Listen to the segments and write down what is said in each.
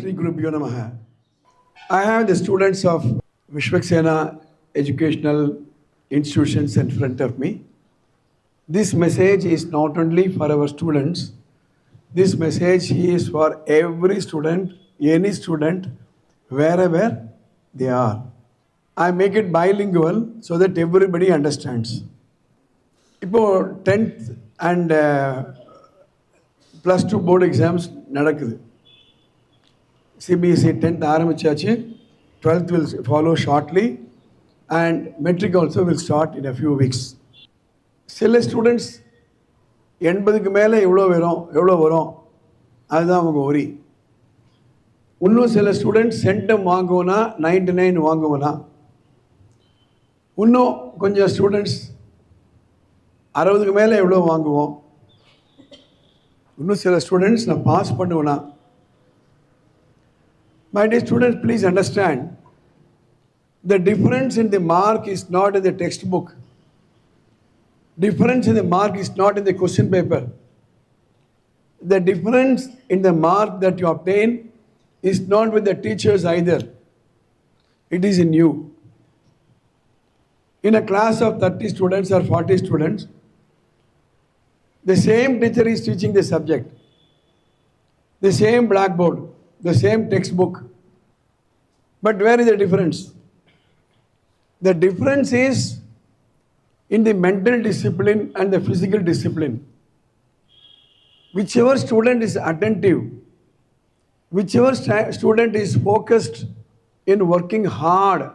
Sri Gurubhyo Namaha. I have the students of Vishwaksena Educational Institutions in front of me. This message is not only for our students, this message is for every student, any student, wherever they are. I make it bilingual so that everybody understands. இப்போ tenth and plus two board exams நடக்குது CBSE tenth ஆரம்பிச்சாச்சு. Twelfth will follow shortly and matric also will start in a few weeks சில students எண்பதுக்கு மேலே எவ்வளோ வரும் எவ்வளோ வரும்? அதுதான் அவங்க ஒரி இன்னும் சில ஸ்டூடெண்ட்ஸ் சென்டம் வாங்குவோன்னா நைன்டி நைன் வாங்குவோன்னா இன்னும் கொஞ்சம் ஸ்டூடெண்ட்ஸ் அறுபதுக்கு மேலே எவ்வளோ வாங்குவோம்? இன்னும் சில ஸ்டூடெண்ட்ஸ் நான் பாஸ் பண்ணுவேனா my dear students please understand the difference in the mark is not in the textbook. Difference in the mark is not in the question paper. The difference in the mark that you obtain is not with the teachers either. It is in you. In a class of 30 students or 40 students the same teacher is teaching the subject. The same blackboard the same textbook. But where is the difference? The difference is in the mental discipline and the physical discipline. Whichever student is attentive whichever sta- student is focused in working hard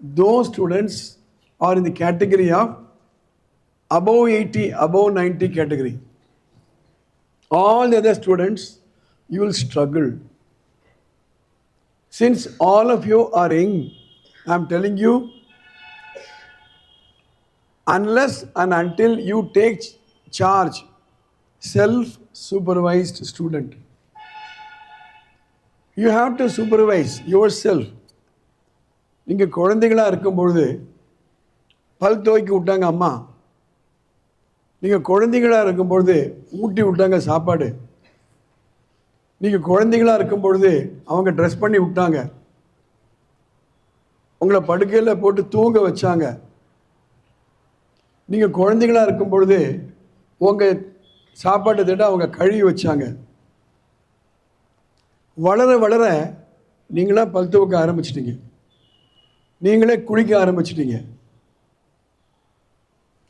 those students are in the category of above 80 above 90 category. All the other students you will struggle since all of you are young i am telling you unless and until you take charge self supervised student you have to supervise yourself நீங்கள் குழந்தைகளாக இருக்கும் பொழுது பல் துவைக்க விட்டாங்க அம்மா நீங்கள் குழந்தைகளாக இருக்கும் பொழுது ஊட்டி விட்டாங்க சாப்பாடு நீங்கள் குழந்தைகளாக இருக்கும் பொழுது அவங்க ட்ரெஸ் பண்ணி விட்டாங்க. உங்களை படுக்கையில் போட்டு தூங்க வச்சாங்க. நீங்கள் குழந்தைகளாக இருக்கும் பொழுது உங்கள் சாப்பாட்டை திட்ட அவங்க கழுவி வச்சாங்க. வளர வளர நீங்களாக பல் துவக்க ஆரம்பிச்சிட்டீங்க. நீங்களே குளிக்க ஆரம்பிச்சிட்டீங்க.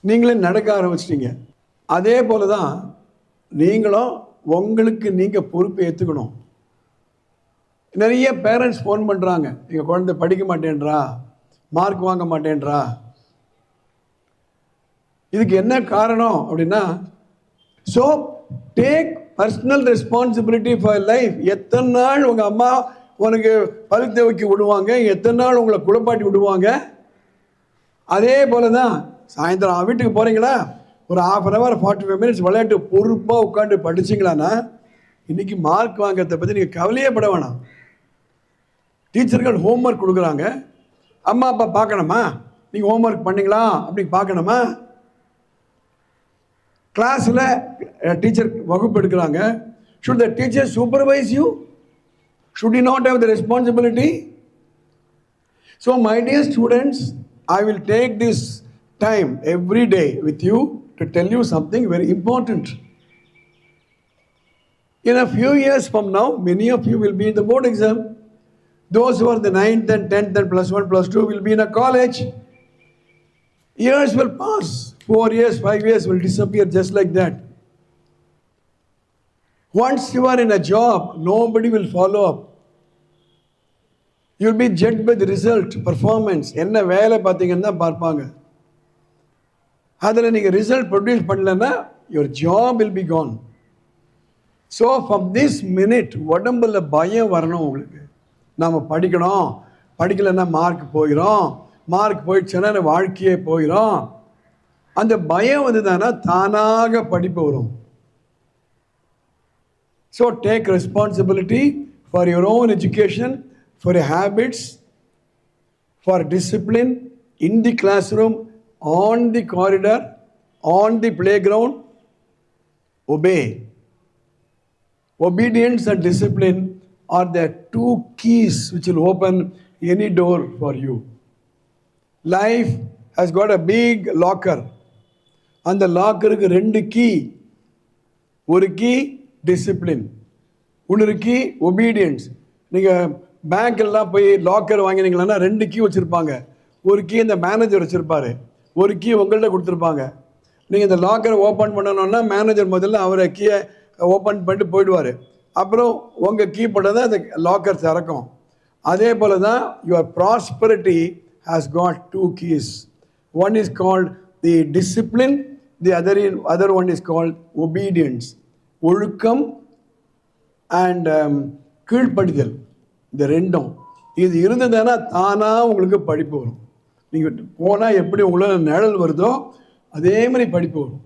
நீங்களே நடக்க ஆரம்பிச்சிட்டிங்க. அதே போல தான் நீங்களும் உங்களுக்கு நீங்கள் பொறுப்பை ஏற்றுக்கணும் நிறைய பேரண்ட்ஸ் ஃபோன் பண்ணுறாங்க எங்கள் குழந்தை படிக்க மாட்டேன்றா? மார்க் வாங்க மாட்டேன்றா? இதுக்கு என்ன காரணம் அப்படின்னா so take personal responsibility for life எத்தனை நாள் உங்கள் அம்மா உனக்கு பழுத்த வைக்க விடுவாங்க? எத்தனை நாள் உங்களை குளிப்பாட்டி விடுவாங்க? அதே போல தான் சாயந்தரம் வீட்டுக்கு போகிறீங்களா ஒரு half an hour forty five minutes விளையாட்டு பொறுப்பாக உட்காந்து படிச்சிங்களான்னா இன்றைக்கி மார்க் வாங்கிறத பற்றி நீங்கள் கவலையே பட வேணாம். டீச்சர்கள் ஹோம்ஒர்க் கொடுக்குறாங்க. அம்மா அப்பா பார்க்கணுமா? நீங்கள் ஹோம்ஒர்க் பண்ணீங்களா? அப்படின்னு பார்க்கணுமா? கிளாஸில் டீச்சர் வகுப்பு எடுக்கிறாங்க. Should the teacher supervise you should you not have the responsibility so my dear students I will take this time every day with you. to tell you something very important. In a few years from now, many of you will be in the board exam. Those who are the 9th and 10th and plus 1 plus 2 will be in a college. Years will pass. Four years, five years will disappear just like that. Once you are in a job, nobody will follow up. You'll be judged by the result, performance. என்ன வேலை பார்த்தீங்கன்னா தான் பார்ப்பாங்க அதில் நீங்கள் result produce பண்ணலன்னா your job will be gone so from this minute உடம்புல பயம் வரணும் உங்களுக்கு. நாம் படிக்கணும். படிக்கலைன்னா மார்க் போயிடும் மார்க் போயிடுச்சுன்னா வாழ்க்கையே போயிடும் அந்த பயம் வந்துதானா? தானாக படிப்பு வரும். So take responsibility for your own education for habits for discipline in the classroom on the corridor, on the playground, obey. Obedience and discipline are the two keys which will open any door for you. Life has got a big locker. அந்த லாக்கருக்கு ரெண்டு key ஒரு key discipline இன்னொரு key obedience நீங்கள் பேங்க்கெல்லாம் போய் locker வாங்கினீங்களா ரெண்டு key வச்சுருப்பாங்க ஒரு கீ இந்த மேனேஜர் வச்சுருப்பாரு ஒரு கீ உங்கள்கிட்ட கொடுத்துருப்பாங்க. நீங்கள் இந்த லாக்கரை ஓப்பன் பண்ணணும்னா மேனேஜர் முதல்ல அவரை கீயை ஓப்பன் பண்ணிட்டு போயிடுவார். அப்புறம் உங்கள் கீ போட்டால் தான் அந்த லாக்கர் திறக்கும். அதே போல தான் your prosperity has got two keys one is called the discipline the other in other one is called obedience ஒழுக்கம் அண்ட் um, கீழ்ப்படிதல். இந்த ரெண்டும். இது இருந்ததுன்னா தானாக உங்களுக்கு படிப்பு வரும். நீங்கள் போனால் எப்படி உங்களுக்கு நிழல் வருதோ அதே மாதிரி படிப்பு வரும்.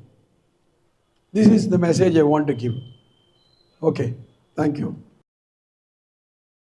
This is the message I want to give okay thank you